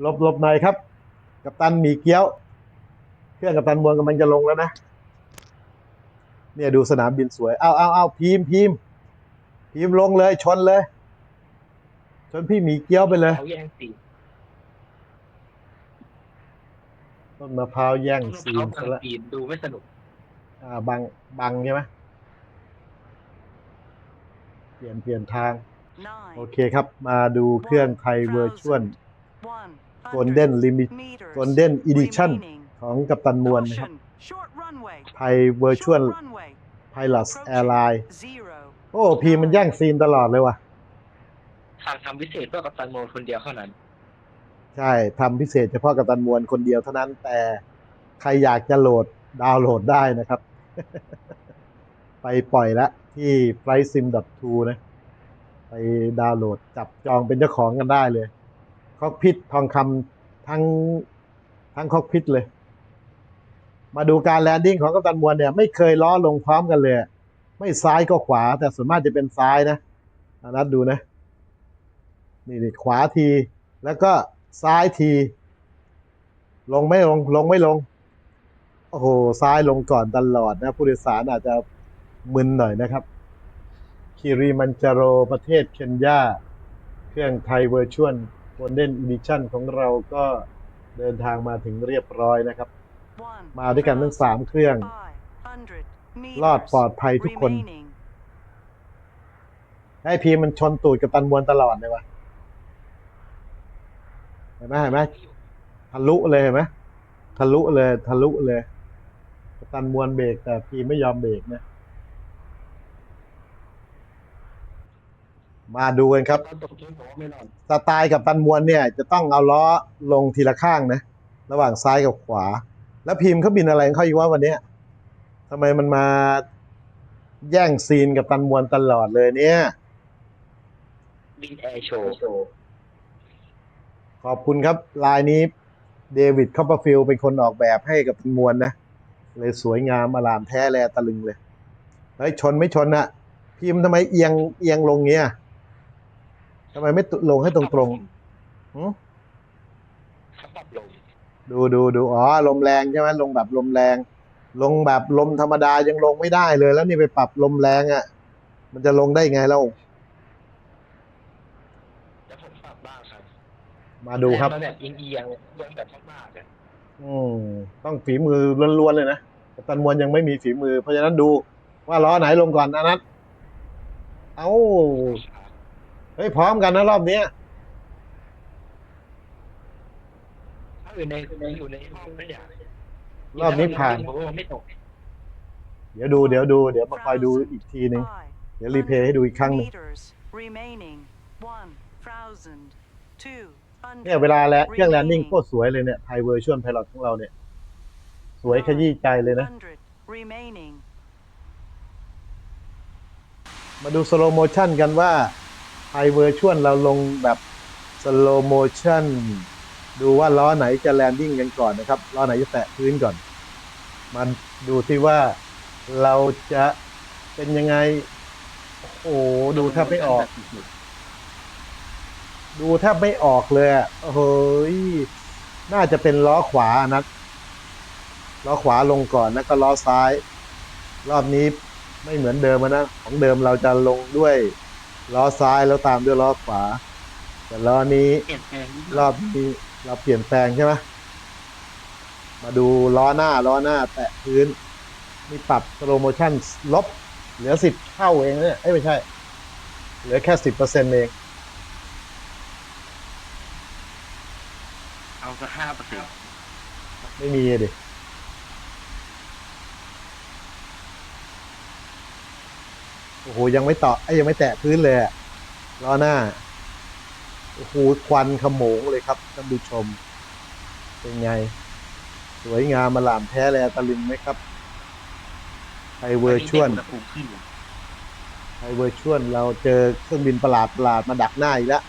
หลบหลบหน่อยครับ กัปตันหมีเกี้ยว เครื่องกัปตันมวลกำลังจะลงแล้วนะ เนี่ยดูสนามบินสวย เอาเอาเอาพิมพ์พิมพ์พิมพ์ลงเลยชนเลย ชนพี่หมีเกี้ยวไปเลยเขาแย่งสีต้นมะพร้าวแย่งต้นซีเขานกลาซะงละปีนดูไม่สนุก อ่าบังบังใช่ไหมเปลี่ยนเปลี่ยนทาง โอเคครับ มาดูเครื่องไทยเวอร์ชวล Golden Limit Golden Edition ของกัปตันมวลนะครับไทยเวอร์ชวล Pilot Airline โอ้พีมันแย่งซีนตลอดเลยว่ะทางทำพิเศษเพื่อกับตันโมคนเดียวเท่านั้น ใช่ทำพิเศษเฉพาะกัปตันมวลคนเดียวเท่านั้น แต่ใครอยากจะโหลดดาวน์โหลดได้นะครับ ไปปล่อยละที่ flightsim.to นะ ไปดาวน์โหลดจับจองเป็นเจ้าของกันได้เลย คอกพิททองคำทั้งทั้งคอกพิทเลย มาดูการแลนดิ้งของกัปตันมวลเนี่ยไม่เคยล้อลงพร้อมกันเลย ไม่ซ้ายก็ขวา แต่ส่วนมากจะเป็นซ้ายนะนัดดูนะ นี่นี่ขวาที แล้วก็ซ้ายที ลงไม่ลง ลงไม่ลง โอ้โห ซ้ายลงก่อนตลอดนะ ผู้โดยสารอาจจะมึนหน่อยนะครับคิริมันจาโรประเทศเคนยา เครื่องไทยเวอร์ชวล โกลเด้นอีดิชั่นของเราก็เดินทางมาถึงเรียบร้อยนะครับ มาด้วยกันทั้งสามเครื่อง รอดปลอดภัยทุกคน ให้พีมันชนตูดกับตันมวลตลอดเลยวะเห็นไหมเห็นไหมทะลุเลยเห็นไหมทะลุเลย ทะลุเลยกัปตันมวลเบรกแต่พีไม่ยอมเบรกนะ มาดูกันครับตอนตกที่ผมว่าไม่รอดสไตล์กับตันมวลเนี่ย จะต้องเอาล้อลงทีละข้างนะ ระหว่างซ้ายกับขวา แล้วพิมพ์เขาบินอะไรของเขาอีกว่าวันเนี้ยทำไมมันมาแย่งซีนกับตันมวลตลอดเลยเนี่ย บินแอร์โชว์ขอบคุณครับ ลายนี้เดวิดคอปเปอร์ฟิลด์เป็นคนออกแบบให้กับตันมวลนะ เลยสวยงามอลามแท้แลตะลึงเลย เฮ้ยชนไม่ชนอะพิมพ์ทำไมเอียงเอียงลงเงี้ย ทำไมไม่ลงให้ตรงๆหือเขาปรับลงดูดูดูอ๋อลมแรงใช่ไหมลงแบบลมแรง ลงแบบลมธรรมดายังลงไม่ได้เลย แล้วนี่ไปปรับลมแรงอะ่ะ มันจะลงได้ไงเราแล้วผมปรับบ้างครับมาดูครับแต่มันแบบเอียงๆเอียงแบบมากๆอะอืมต้องฝีมือล้วนๆเลยนะกัปตันมวลยังไม่มีฝีมือ เพราะฉะนั้นดูว่าล้อไหนลงก่อนนะนัทเอาเฮ้ยพร้อมกันนะรอบเนี้ยถ้าอยู่ในอยู่ในห้องไม่อยากรอบนี้ผ่าน ผมว่าไม่ตกเดี๋ยวดูเดี๋ยวดูเดี๋ยวมาคอยดูอีกทีหนึ่งเดี๋ยวรีเพลย์ให้ดูอีกครั้งหนึ่งเนี่ยเวลาแลเครื่องแลนดิ้งโคตรสวยเลยเนี่ยไทยเวอร์ชวลไพลอตของเราเนี่ย สวยขยี้ใจเลยนะมาดูสโลโมชันกันว่า ไฮเวอร์ชวลเราลงแบบสโลโมชันดูว่าล้อไหนจะแลนดิ้งกันก่อนนะครับ ล้อไหนจะแตะพื้นก่อน มันดูที่ว่าเราจะเป็นยังไง โอ้โหดูแทบไม่ออก ดูแทบไม่ออกเลยอะโอ้โหยน่าจะเป็นล้อขวานะล้อขวาลงก่อนแล้วก็ล้อซ้าย รอบนี้ไม่เหมือนเดิมนะ ของเดิมเราจะลงด้วย ล้อซ้ายแล้วตามด้วยล้อขวา แต่ล้อนี้เปลี่ยนแปลงนิดหรน่อยอบนี้เราเปลี่ยนแปลงใช่ไหมมาดูล้อหน้าล้อหน้า แตะพื้นมีปรับสโลโมชั่นลบ เหลือสิบเท่าเองเนี่ยเอ้ยไม่ใช่ เหลือแค่สิบเปอร์เซ็นต์เอง เอาสักห้าเปอร์เซ็นต์ไม่มีอะดิ อ้โหยังไม่ต่อไอ้ยยังไม่แตะพื้นเลยอะล้อหน้าโอ้โหควันขโมงเลยครับท่านผู้ชม เป็นไง สวยงามมาหลามแท้แลตะลึงไหมครับไทยเวอร์ชวลอุณหภูมิขึ้นไทยเวอร์ชวลเราเจอเครื่องบินประหลาดประหลาดมาดักหน้าอีกแล้ว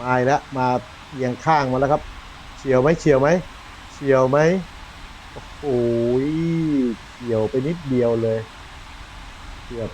มาอีกแล้วมาเอียงข้างมาแล้วครับเฉียวไหมเฉียวไหมเฉียวไหมโอ้โหเฉียวไปนิดเดียวเลยเกือบ